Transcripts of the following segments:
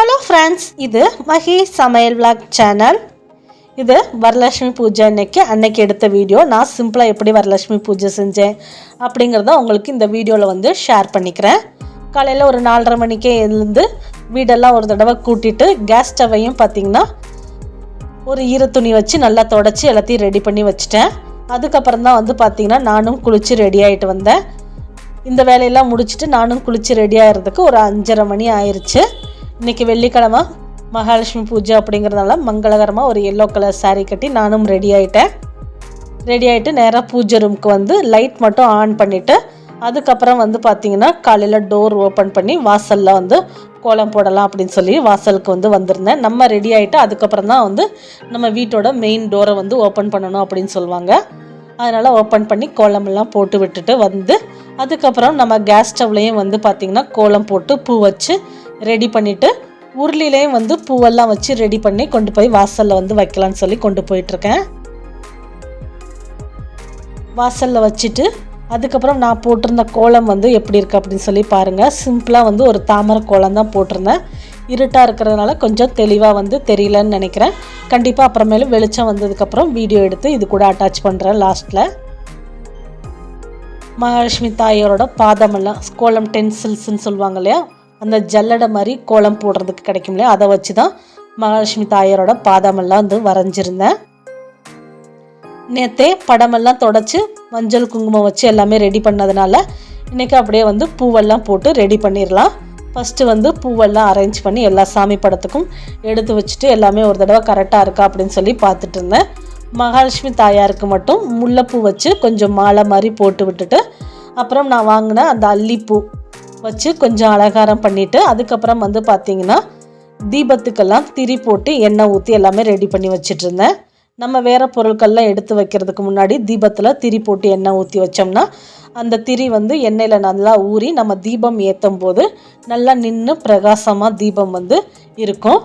Hello friends இது மஹி சமையல் vlog channel இது வரலட்சுமி பூஜை அன்னைக்கு. அன்னைக்கு எடுத்த வீடியோ நான் சிம்பிளாக எப்படி வரலட்சுமி பூஜை செஞ்சேன் அப்படிங்கிறத உங்களுக்கு இந்த வீடியோவில் வந்து ஷேர் பண்ணிக்கிறேன். காலையில் ஒரு நாலரை மணிக்கே எழுந்து வீடெல்லாம் ஒரு தடவை கூட்டிட்டு கேஸ் ஸ்டவையும் பார்த்தீங்கன்னா ஒரு ஈர துணி வச்சு நல்லா தொடச்சி எல்லாத்தையும் ரெடி பண்ணி வச்சுட்டேன். அதுக்கப்புறம் தான் வந்து பார்த்திங்கன்னா நானும் குளித்து ரெடி ஆகிட்டு வந்தேன். இந்த வேலையெல்லாம் முடிச்சுட்டு நானும் குளித்து ரெடி ஆகிறதுக்கு ஒரு அஞ்சரை மணி ஆயிடுச்சு இன்றைக்கி வெள்ளிக்கிழமை மகாலட்சுமி பூஜை அப்படிங்கிறதுனால மங்களகரமாக ஒரு எல்லோ கலர் சாரீ கட்டி நானும் ரெடி ஆகிட்டேன் ரெடி ஆகிட்டு நேராக பூஜை ரூமுக்கு வந்து லைட் மட்டும் ஆன் பண்ணிவிட்டு அதுக்கப்புறம் வந்து பார்த்திங்கன்னா காலையில் டோர் ஓப்பன் பண்ணி வாசலில் வந்து கோலம் போடலாம் அப்படின்னு சொல்லி வாசலுக்கு வந்து வந்திருந்தேன். நம்ம ரெடி ஆகிட்டு அதுக்கப்புறம் தான் வந்து நம்ம வீட்டோட மெயின் டோரை வந்து ஓப்பன் பண்ணணும் அப்படின்னு சொல்லுவாங்க. அதனால் ஓப்பன் பண்ணி கோலமெல்லாம் போட்டு விட்டுட்டு வந்து அதுக்கப்புறம் நம்ம கேஸ் ஸ்டவ்லேயும் வந்து பார்த்திங்கன்னா கோலம் போட்டு பூ வச்சு ரெடி பண்ணிவிட்டு உருளிலையும் வந்து பூவெல்லாம் வச்சு ரெடி பண்ணி கொண்டு போய் வாசலில் வந்து வைக்கலான்னு சொல்லி கொண்டு போயிட்டுருக்கேன். வாசலில் வச்சுட்டு அதுக்கப்புறம் நான் போட்டிருந்த கோலம் வந்து எப்படி இருக்குது அப்படின்னு சொல்லி பாருங்கள் சிம்பிளாக வந்து ஒரு தாமரை கோலம் தான் போட்டிருந்தேன். இருட்டாக இருக்கிறதுனால கொஞ்சம் தெளிவாக வந்து தெரியலன்னு நினைக்கிறேன். கண்டிப்பாக அப்புறமேலும் வெளிச்சம் வந்ததுக்கப்புறம் வீடியோ எடுத்து இது கூட அட்டாச் பண்ணுறேன் லாஸ்ட்டில் மகாலட்சுமி தாயோட பாதமெல்லாம் கோலம் டென்சில்ஸ்ன்னு சொல்லுவாங்க இல்லையா? அந்த ஜல்லடை மாதிரி கோலம் போடுறதுக்கு கிடைக்கும் இல்லையா அதை வச்சு தான் மகாலட்சுமி தாயாரோட பாதமெல்லாம் வந்து வரைஞ்சிருந்தேன். நேற்றே படமெல்லாம் தொடச்சி மஞ்சள் குங்குமம் வச்சு எல்லாமே ரெடி பண்ணதுனால இன்றைக்கி அப்படியே வந்து பூவெல்லாம் போட்டு ரெடி பண்ணிடலாம் ஃபஸ்ட்டு வந்து பூவெல்லாம் அரேஞ்ச் பண்ணி எல்லா சாமி படத்துக்கும் எடுத்து வச்சுட்டு எல்லாமே ஒரு தடவை கரெக்டாக இருக்கா அப்படின்னு சொல்லி பார்த்துட்டு இருந்தேன். மகாலட்சுமி தாயாருக்கு மட்டும் முல்லைப்பூ வச்சு கொஞ்சம் மாலை மாதிரி போட்டு விட்டுட்டு அப்புறம் நான் வாங்கின அந்த அல்லிப்பூ. வச்சு கொஞ்சம் அலங்காரம் பண்ணிவிட்டு அதுக்கப்புறம் வந்து பார்த்திங்கன்னா தீபத்துக்கெல்லாம் திரி போட்டு எண்ணெய் ஊற்றி எல்லாமே ரெடி பண்ணி வச்சிட்ருந்தேன் நம்ம வேறு பொருட்கள்லாம் எடுத்து வைக்கிறதுக்கு முன்னாடி தீபத்தில் திரி போட்டு எண்ணெய் ஊற்றி வச்சோம்னா அந்த திரி வந்து எண்ணெயில் நல்லா ஊறி நம்ம தீபம் ஏற்றும் போது நல்லா நின்று பிரகாசமாக தீபம் வந்து இருக்கும்.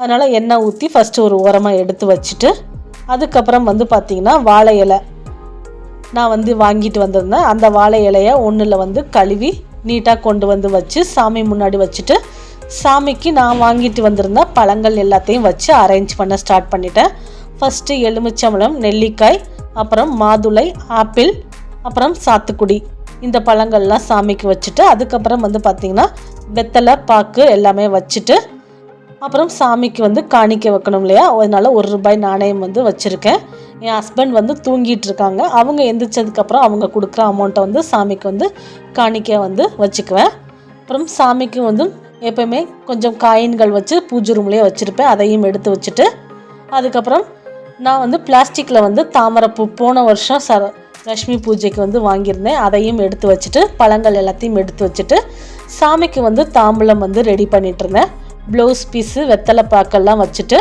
அதனால் எண்ணெய் ஊற்றி ஃபஸ்ட்டு ஒரு ஓரமாக எடுத்து வச்சுட்டு அதுக்கப்புறம் வந்து பார்த்திங்கன்னா வாழை இலை. நான் வந்து வாங்கிட்டு வந்திருந்தேன். அந்த வாழை இலையை ஒன்றில் வந்து கழுவி நீட்டாக கொண்டு வந்து வச்சு சாமி முன்னாடி வச்சுட்டு சாமிக்கு நான் வாங்கிட்டு வந்திருந்த பழங்கள் எல்லாத்தையும் வச்சு அரேஞ்ச் பண்ண ஸ்டார்ட் பண்ணிட்டேன். ஃபஸ்ட்டு எலுமிச்சம்பழம் நெல்லிக்காய் அப்புறம் மாதுளை ஆப்பிள் அப்புறம் சாத்துக்குடி. இந்த பழங்கள்லாம் சாமிக்கு வச்சுட்டு அதுக்கப்புறம் வந்து பார்த்திங்கன்னா வெத்தலை பாக்கு எல்லாமே வச்சுட்டு அப்புறம் சாமிக்கு வந்து காணிக்க வைக்கணும் இல்லையா? அதனால ஒரு ரூபாய் நாணயம் வந்து வச்சுருக்கேன். என் ஹஸ்பண்ட் வந்து தூங்கிட்டு இருக்காங்க அவங்க எந்திரிச்சதுக்கப்புறம் அவங்க கொடுக்குற அமௌண்ட்டை வந்து சாமிக்கு வந்து காணிக்க வந்து வச்சுக்குவேன். அப்புறம் சாமிக்கு வந்து எப்போயுமே கொஞ்சம் காயின்கள் வச்சு பூஜை ரூம்லேயே வச்சுருப்பேன். அதையும் எடுத்து வச்சுட்டு அதுக்கப்புறம் நான் வந்து பிளாஸ்டிக்கில் வந்து தாமரைப்பூ போன வருஷம் சர லக்ஷ்மி பூஜைக்கு வந்து வாங்கியிருந்தேன். அதையும் எடுத்து வச்சுட்டு பழங்கள் எல்லாத்தையும் எடுத்து வச்சுட்டு சாமிக்கு வந்து தாம்பூலம் வந்து ரெடி பண்ணிட்டு இருந்தேன் ப்ளவுஸ் பீஸு வெத்தலை பாக்கெல்லாம் வச்சுட்டு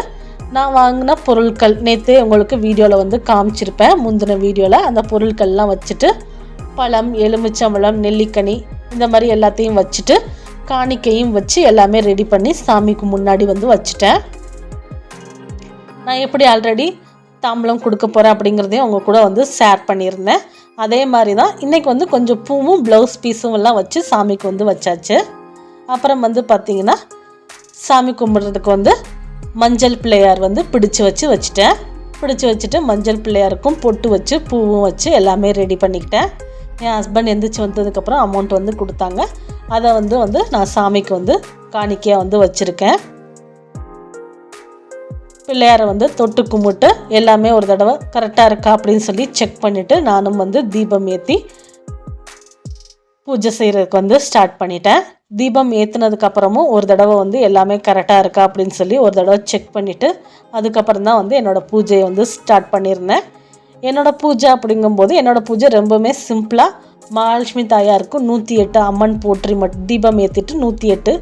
நான் வாங்கின பொருட்கள். நேற்று உங்களுக்கு வீடியோவில் வந்து காமிச்சிருப்பேன். முந்தின வீடியோவில் அந்த பொருட்கள்லாம் வச்சுட்டு பழம் எலுமிச்சம்பழம் நெல்லிக்கனி இந்த மாதிரி எல்லாத்தையும் வச்சுட்டு காணிக்கையும் வச்சு எல்லாமே ரெடி பண்ணி சாமிக்கு முன்னாடி வந்து வச்சுட்டேன். நான் எப்படி ஆல்ரெடி தாம்பலம் கொடுக்க போகிறேன் அப்படிங்கிறதையும் அவங்க கூட வந்து ஷேர் பண்ணியிருந்தேன். அதே மாதிரி தான் இன்றைக்கி வந்து கொஞ்சம் பூவும் ப்ளவுஸ் பீஸும் எல்லாம் வச்சு சாமிக்கு வந்து வச்சாச்சு. அப்புறம் வந்து பார்த்திங்கன்னா சாமி கும்பிட்றதுக்கு வந்து மஞ்சள் பிள்ளையார் வந்து பிடிச்சு வச்சு வச்சுட்டேன். பிடிச்சு வச்சுட்டு மஞ்சள் பிள்ளையாருக்கும் பொட்டு வச்சு பூவும் வச்சு எல்லாமே ரெடி பண்ணிக்கிட்டேன். என் ஹஸ்பண்ட் எந்திரிச்சு வந்ததுக்கப்புறம் அமௌண்ட் வந்து கொடுத்தாங்க. அதை வந்து வந்து நான் சாமிக்கு வந்து காணிக்கையாக வந்து வச்சுருக்கேன். பிள்ளையாரை வந்து தொட்டு கும்பிட்டு எல்லாமே ஒரு தடவை கரெக்டாக இருக்கா அப்படின்னு சொல்லி செக் பண்ணிவிட்டு நானும் வந்து தீபம் ஏற்றி பூஜை செய்கிறதுக்கு வந்து ஸ்டார்ட் பண்ணிட்டேன். தீபம் ஏற்றுனதுக்கு அப்புறமும் ஒரு தடவை வந்து எல்லாமே கரெக்டாக இருக்கா அப்படின்னு சொல்லி ஒரு தடவை செக் பண்ணிவிட்டு அதுக்கப்புறம் தான் வந்து என்னோடய பூஜையை வந்து ஸ்டார்ட் பண்ணியிருந்தேன். என்னோடய பூஜை அப்படிங்கும்போது என்னோடய பூஜை ரொம்பவுமே சிம்பிளாக மகாலட்சுமி தாயாருக்கு நூற்றி எட்டு அம்மன் போற்றி மட்டும் தீபம் ஏற்றிட்டு நூற்றி எட்டு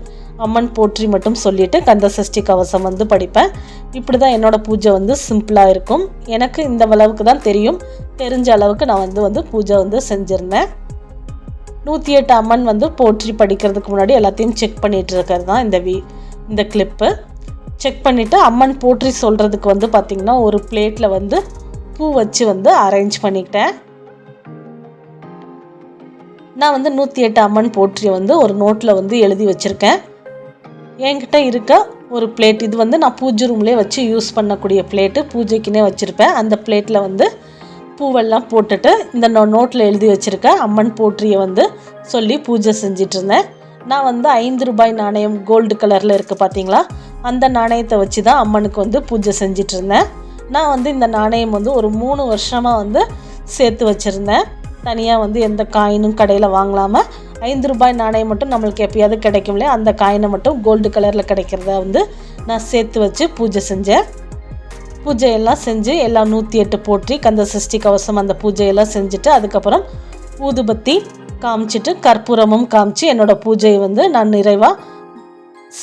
அம்மன் போற்றி மட்டும் சொல்லிவிட்டு கந்த சஷ்டி கவசம் வந்து படிப்பேன். இப்படி தான் என்னோடய பூஜை வந்து சிம்பிளாக இருக்கும். எனக்கு இந்த அளவுக்கு தான் தெரியும். தெரிஞ்ச அளவுக்கு நான் வந்து வந்து பூஜை வந்து செஞ்சுருந்தேன். நூற்றி எட்டு அம்மன் வந்து போற்றி படிக்கிறதுக்கு முன்னாடி எல்லாத்தையும் செக் பண்ணிட்டு இருக்கிறது தான் இந்த வீ இந்த கிளிப்பு செக் பண்ணிவிட்டு அம்மன் போற்றி சொல்கிறதுக்கு வந்து பார்த்திங்கன்னா ஒரு பிளேட்டில் வந்து பூ வச்சு வந்து அரேஞ்ச் பண்ணிக்கிட்டேன். நான் வந்து நூற்றி எட்டு அம்மன் போற்றி வந்து ஒரு நோட்டில் வந்து எழுதி வச்சுருக்கேன். என்கிட்ட இருக்க ஒரு பிளேட் இது வந்து நான் பூஜை ரூம்லேயே வச்சு யூஸ் பண்ணக்கூடிய பிளேட்டு பூஜைக்குன்னே வச்சுருப்பேன். அந்த பிளேட்டில் வந்து பூவெல்லாம் போட்டுட்டு இந்த நோ நோட்டில் எழுதி வச்சுருக்க அம்மன் போற்றியை வந்து சொல்லி பூஜை செஞ்சிட்டு இருந்தேன் நான் வந்து ஐந்து ரூபாய் நாணயம் கோல்டு கலரில் இருக்குது பார்த்தீங்களா அந்த நாணயத்தை வச்சு தான் அம்மனுக்கு வந்து பூஜை செஞ்சிட்டு இருந்தேன் நான் வந்து இந்த நாணயம் வந்து ஒரு மூணு வருஷமாக வந்து சேர்த்து வச்சுருந்தேன். தனியாக வந்து எந்த காயினும் கடையில் வாங்கலாமல் ஐந்து ரூபாய் நாணயம் மட்டும் நம்மளுக்கு எப்பயாவது கிடைக்கும் இல்லையா அந்த காயினை மட்டும் கோல்டு கலரில் கிடைக்கிறத வந்து நான் சேர்த்து வச்சு பூஜை செஞ்சேன். பூஜையெல்லாம் செஞ்சு எல்லாம் நூற்றி எட்டு போற்றி கந்த சஷ்டி கவசம் அந்த பூஜையெல்லாம் செஞ்சுட்டு அதுக்கப்புறம் ஊதுபத்தி காமிச்சிட்டு கற்பூரமும் காமிச்சு என்னோடய பூஜையை வந்து நான் நிறைவாக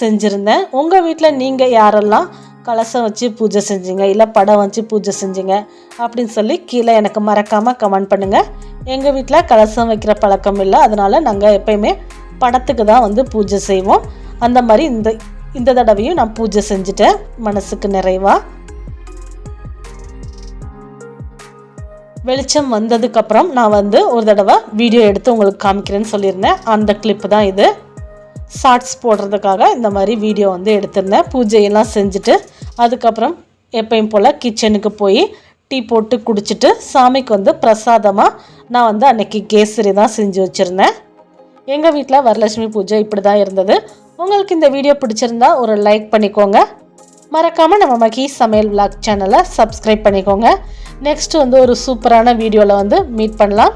செஞ்சுருந்தேன். உங்கள் வீட்டில் நீங்கள் யாரெல்லாம் கலசம் வச்சு பூஜை செஞ்சீங்க? இல்லை படம் வச்சு பூஜை செஞ்சீங்க? அப்படின்னு சொல்லி கீழே எனக்கு மறக்காமல் கமெண்ட் பண்ணுங்கள் எங்கள் வீட்டில் கலசம் வைக்கிற பழக்கம் இல்லை. அதனால் நாங்கள் எப்பயுமே படத்துக்கு தான் வந்து பூஜை செய்வோம். அந்த மாதிரி இந்த இந்த தடவையும் நான் பூஜை செஞ்சுட்டேன். மனசுக்கு நிறைவாக வெளிச்சம் வந்ததுக்கப்புறம் நான் வந்து ஒரு தடவை வீடியோ எடுத்து உங்களுக்கு காமிக்கிறேன்னு சொல்லியிருந்தேன். அந்த கிளிப்பு தான் இது. ஷார்ட்ஸ் போடுறதுக்காக இந்த மாதிரி வீடியோ வந்து எடுத்திருந்தேன். பூஜையெல்லாம் செஞ்சுட்டு அதுக்கப்புறம் எப்பயும் போல் கிச்சனுக்கு போய் டீ போட்டு குடிச்சிட்டு சாமிக்கு வந்து பிரசாதமாக நான் வந்து அன்னைக்கு கேசரி தான் செஞ்சு வச்சுருந்தேன். எங்கள் வீட்டில் வரலட்சுமி பூஜை இப்படி தான் இருந்தது. உங்களுக்கு இந்த வீடியோ பிடிச்சிருந்தா ஒரு லைக் பண்ணிக்கோங்க. மறக்காமல் நம்ம மகி சமையல் விளாக் சேனலை சப்ஸ்கிரைப் பண்ணிக்கோங்க. நெக்ஸ்ட் வந்து ஒரு சூப்பரான வீடியோவில் வந்து மீட் பண்ணலாம்.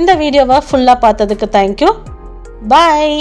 இந்த வீடியோவை ஃபுல்லாக பார்த்ததுக்கு தேங்க்யூ பாய்